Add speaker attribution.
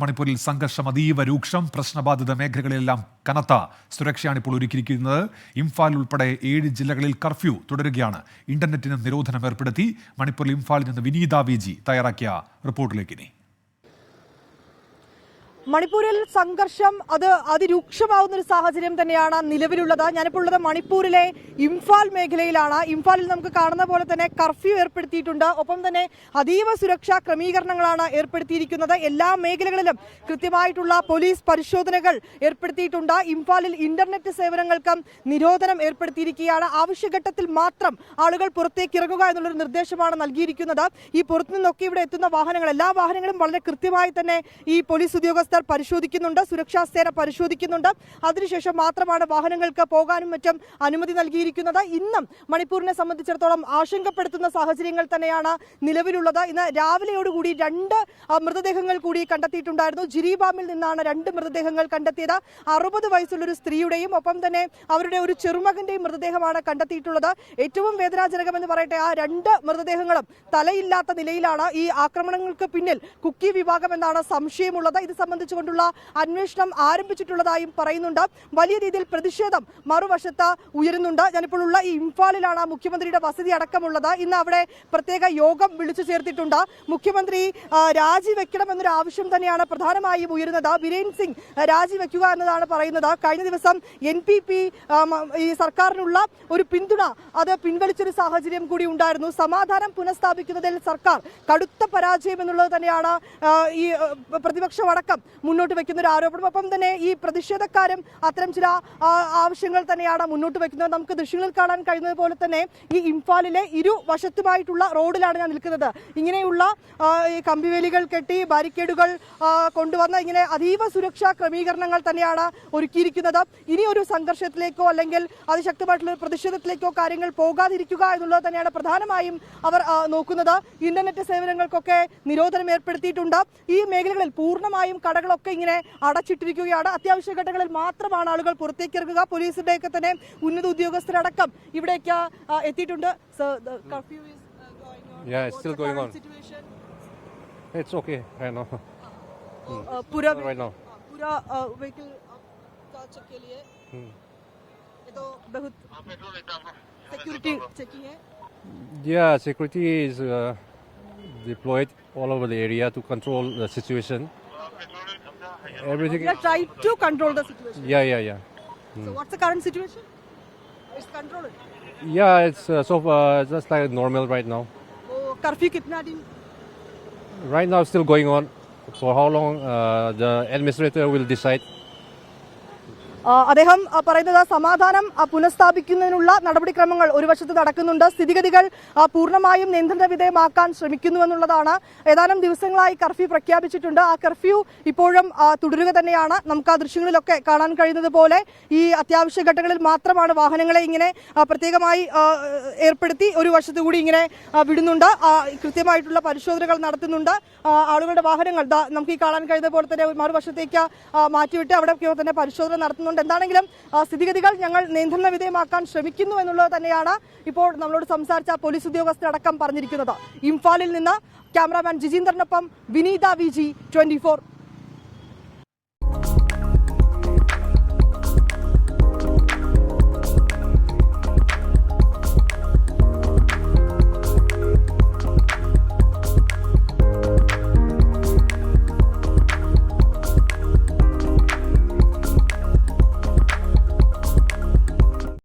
Speaker 1: മണിപ്പൂരിൽ സംഘർഷം അതീവ രൂക്ഷം പ്രശ്നബാധിത മേഖലകളിലെല്ലാം കനത്ത സുരക്ഷയാണ് ഇപ്പോൾ ഒരുക്കിയിരിക്കുന്നത്. ഇംഫാൽ ഉൾപ്പെടെ ഏഴ് ജില്ലകളിൽ കർഫ്യൂ തുടരുകയാണ്. ഇന്റർനെറ്റിന് നിരോധനം ഏർപ്പെടുത്തി മണിപ്പൂരിൽ ഇംഫാലിൽ നിന്ന് വിനീത വിജി തയ്യാറാക്കിയ റിപ്പോർട്ടിലേക്ക് ഇനി.
Speaker 2: മണിപ്പൂരിൽ സംഘർഷം അത് അതിരൂക്ഷമാവുന്ന ഒരു സാഹചര്യം തന്നെയാണ് നിലവിലുള്ളത്. ഞാനിപ്പോൾ ഉള്ളത് മണിപ്പൂരിലെ ഇംഫാൽ മേഖലയിലാണ്. ഇംഫാലിൽ നമുക്ക് കാണുന്ന പോലെ തന്നെ കർഫ്യൂ ഏർപ്പെടുത്തിയിട്ടുണ്ട്. ഒപ്പം തന്നെ അതീവ സുരക്ഷാ ക്രമീകരണങ്ങളാണ് ഏർപ്പെടുത്തിയിരിക്കുന്നത്. എല്ലാ മേഖലകളിലും കൃത്യമായിട്ടുള്ള പോലീസ് പരിശോധനകൾ ഏർപ്പെടുത്തിയിട്ടുണ്ട്. ഇംഫാലിൽ ഇന്റർനെറ്റ് സേവനങ്ങൾക്കും നിരോധനം ഏർപ്പെടുത്തിയിരിക്കുകയാണ്. ആവശ്യഘട്ടത്തിൽ മാത്രം ആളുകൾ പുറത്തേക്ക് ഇറങ്ങുക എന്നുള്ളൊരു നിർദ്ദേശമാണ് നൽകിയിരിക്കുന്നത്. ഈ പുറത്തു നിന്നൊക്കെ ഇവിടെ എത്തുന്ന വാഹനങ്ങൾ എല്ലാ വാഹനങ്ങളും വളരെ കൃത്യമായി തന്നെ ഈ പോലീസ് ഉദ്യോഗസ്ഥർ പരിശോധിക്കുന്നുണ്ട് സുരക്ഷാ സേന പരിശോധിക്കുന്നുണ്ട്. അതിനുശേഷം മാത്രമാണ് വാഹനങ്ങൾക്ക് പോകാനും മറ്റും അനുമതി നൽകിയിരിക്കുന്നത്. ഇന്നും മണിപ്പൂരിനെ സംബന്ധിച്ചിടത്തോളം ആശങ്കപ്പെടുത്തുന്ന സാഹചര്യങ്ങൾ തന്നെയാണ് നിലവിലുള്ളത്. ഇന്ന് രാവിലെയോടുകൂടി രണ്ട് മൃതദേഹങ്ങൾ കൂടി കണ്ടെത്തിയിട്ടുണ്ടായിരുന്നു. ജിരിബാമിൽ നിന്നാണ് രണ്ട് മൃതദേഹങ്ങൾ കണ്ടെത്തിയത്. അറുപത് വയസ്സുള്ളൊരു സ്ത്രീയുടെയും ഒപ്പം തന്നെ അവരുടെ ഒരു ചെറുമകന്റെയും മൃതദേഹമാണ് കണ്ടെത്തിയിട്ടുള്ളത്. ഏറ്റവും വേദനാജനകമെന്ന് പറയട്ടെ ആ രണ്ട് മൃതദേഹങ്ങളും തലയില്ലാത്ത നിലയിലാണ് ഈ ആക്രമണങ്ങൾക്ക് പിന്നിൽ കുക്കി വിഭാഗം എന്നാണ് സംശയമുള്ളത്. ഇത് സംബന്ധിച്ചുകൊണ്ടുള്ള അന്വേഷണം ആരംഭിച്ചിട്ടുള്ളതായും പറയുന്നുണ്ട്. വലിയ രീതിയിൽ പ്രതിഷേധം മറുവശത്ത് ഉയരുന്നുണ്ട്. ഞാനിപ്പോൾ ഉള്ള ഈ ഇംഫാലിലാണ് മുഖ്യമന്ത്രിയുടെ വസതി അടക്കമുള്ളത്. ഇന്ന് അവിടെ പ്രത്യേക യോഗം വിളിച്ചു ചേർത്തിട്ടുണ്ട്. മുഖ്യമന്ത്രി രാജിവെക്കണമെന്നൊരു ആവശ്യം തന്നെയാണ് പ്രധാനമായും ഉയരുന്നത്. ബിരേൻ സിംഗ് രാജിവെക്കുക എന്നതാണ് പറയുന്നത്. കഴിഞ്ഞ ദിവസം എൻ പി പി ഈ സർക്കാരിനുള്ള ഒരു പിന്തുണ അത് പിൻവലിച്ചൊരു സാഹചര്യം കൂടി ഉണ്ടായിരുന്നു. സമാധാനം പുനഃസ്ഥാപിക്കുന്നതിൽ സർക്കാർ കടുത്ത പരാജയം എന്നുള്ളത് തന്നെയാണ് ഈ പ്രതിപക്ഷമടക്കം മുന്നോട്ട് വെക്കുന്ന ഒരു ആരോപണം. ഒപ്പം തന്നെ ഈ പ്രതിഷേധക്കാരും അത്തരം ചില ആവശ്യങ്ങൾ തന്നെയാണ് മുന്നോട്ട് വെക്കുന്നത്. നമുക്ക് ദൃശ്യങ്ങളിൽ കാണാൻ കഴിയുന്നത് തന്നെ ഈ ഇംഫാലിലെ ഇരു വശത്തുമായിട്ടുള്ള റോഡിലാണ് ഞാൻ നിൽക്കുന്നത്. ഇങ്ങനെയുള്ള ഈ കമ്പിവേലികൾ കെട്ടി ബാരിക്കേഡുകൾ കൊണ്ടുവന്ന ഇങ്ങനെ അതീവ സുരക്ഷാ ക്രമീകരണങ്ങൾ തന്നെയാണ് ഒരുക്കിയിരിക്കുന്നത്. ഇനി ഒരു സംഘർഷത്തിലേക്കോ അല്ലെങ്കിൽ അതിശക്തമായിട്ടുള്ള പ്രതിഷേധത്തിലേക്കോ കാര്യങ്ങൾ പോകാതിരിക്കുക എന്നുള്ളത് തന്നെയാണ് പ്രധാനമായും അവർ നോക്കുന്നത്. ഇന്റർനെറ്റ് സേവനങ്ങൾക്കൊക്കെ നിരോധനം ഏർപ്പെടുത്തിയിട്ടുണ്ട്. ഈ മേഖലകളിൽ പൂർണമായും കടകളൊക്കെ ഇങ്ങനെ അടച്ചിട്ടിരിക്കുകയാണ് അത്യാവശ്യ ഘട്ടങ്ങളിൽ മാത്രമാണ് ആളുകൾ പുറത്തേക്ക് ഇറങ്ങുക പോലീസിന്റെയൊക്കെ തന്നെ ഉന്നത ഉദ്യോഗസ്ഥരടക്കം ഇവിടേക്ക് ആ, എത്തിയിട്ടുണ്ട് Sir, the curfew is, uh, going on.
Speaker 3: Yeah, it's
Speaker 2: What's
Speaker 3: still
Speaker 2: the
Speaker 3: going
Speaker 2: current
Speaker 3: on.
Speaker 2: situation?
Speaker 3: It's okay right now.
Speaker 2: Uh, पूरा
Speaker 3: right now.
Speaker 2: पूरा व्हीकल का चेक के लिए
Speaker 3: Hmm.
Speaker 2: ये तो बहुत सिक्योरिटी चेकिंग है
Speaker 3: Yeah, security is uh, deployed all over the area to control the situation. Everything.
Speaker 2: We are to control the situation.
Speaker 3: Yeah, yeah, yeah.
Speaker 2: So hmm. what's the current situation? It's controlled.
Speaker 3: Yeah, it's uh, so uh, just like normal right now.
Speaker 2: Curfew?
Speaker 3: Right now, still going on. For how long uh, the administrator will decide.
Speaker 2: അദ്ദേഹം പറയുന്നത് സമാധാനം പുനഃസ്ഥാപിക്കുന്നതിനുള്ള നടപടിക്രമങ്ങൾ ഒരു വശത്ത് നടക്കുന്നുണ്ട്. സ്ഥിതിഗതികൾ പൂർണമായും നിയന്ത്രണ വിധേയമാക്കാൻ ശ്രമിക്കുന്നുവെന്നുള്ളതാണ് ഏതാനും ദിവസങ്ങളായി കർഫ്യൂ പ്രഖ്യാപിച്ചിട്ടുണ്ട്. ആ കർഫ്യൂ ഇപ്പോഴും തുടരുക തന്നെയാണ്. നമുക്ക് ആ ദൃശ്യങ്ങളിലൊക്കെ കാണാൻ കഴിയുന്നത് പോലെ ഈ അത്യാവശ്യ ഘട്ടങ്ങളിൽ മാത്രമാണ് വാഹനങ്ങളെ ഇങ്ങനെ പ്രത്യേകമായി ഏർപ്പെടുത്തി ഒരു വശത്തു കൂടി ഇങ്ങനെ വിടുന്നുണ്ട്. കൃത്യമായിട്ടുള്ള പരിശോധനകൾ നടത്തുന്നുണ്ട്. ആളുകളുടെ വാഹനങ്ങൾ നമുക്ക് ഈ കാണാൻ കഴിയുന്ന പോലെ തന്നെ മറുവശത്തേക്ക് മാറ്റിവിട്ട് അവിടെ തന്നെ പരിശോധന നടത്തുന്നുണ്ട് എന്താണെങ്കിലും സ്ഥിതിഗതികൾ ഞങ്ങൾ നിയന്ത്രണ വിധേയമാക്കാൻ ശ്രമിക്കുന്നു എന്നുള്ളത് തന്നെയാണ് ഇപ്പോൾ നമ്മളോട് സംസാരിച്ച പോലീസ് ഉദ്യോഗസ്ഥരടക്കം പറഞ്ഞിരിക്കുന്നത്. ഇംഫാലിൽ നിന്ന് ക്യാമറാമാൻ ജിജീന്ദ്രനൊപ്പം വിനീത വി ജി ട്വന്റി